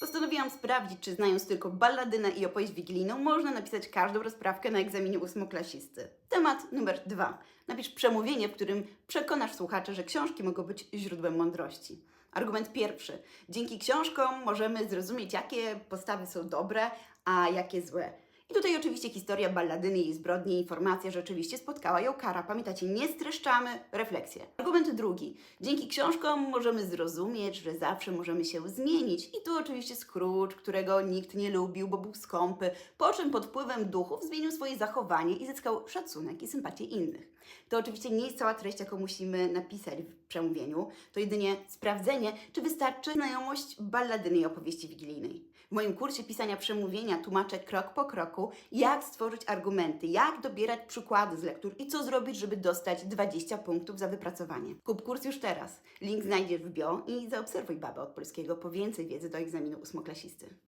Postanowiłam sprawdzić, czy znając tylko balladynę i opowieść wigilijną, można napisać każdą rozprawkę na egzaminie ósmoklasisty. Temat numer dwa. Napisz przemówienie, w którym przekonasz słuchaczy, że książki mogą być źródłem mądrości. Argument pierwszy. Dzięki książkom możemy zrozumieć, jakie postawy są dobre, a jakie złe. I tutaj oczywiście historia balladyny i zbrodni, informacja, że oczywiście spotkała ją kara. Pamiętacie, nie streszczamy, refleksje. Argument drugi. Dzięki książkom możemy zrozumieć, że zawsze możemy się zmienić. I tu oczywiście Scrooge, którego nikt nie lubił, bo był skąpy, po czym pod wpływem duchów zmienił swoje zachowanie i zyskał szacunek i sympatię innych. To oczywiście nie jest cała treść, jaką musimy napisać w przemówieniu. To jedynie sprawdzenie, czy wystarczy znajomość balladyny i opowieści wigilijnej. W moim kursie pisania przemówienia tłumaczę krok po kroku, jak stworzyć argumenty, jak dobierać przykłady z lektur i co zrobić, żeby dostać 20 punktów za wypracowanie. Kup kurs już teraz. Link znajdziesz w bio i zaobserwuj babę od polskiego po więcej wiedzy do egzaminu ósmoklasisty.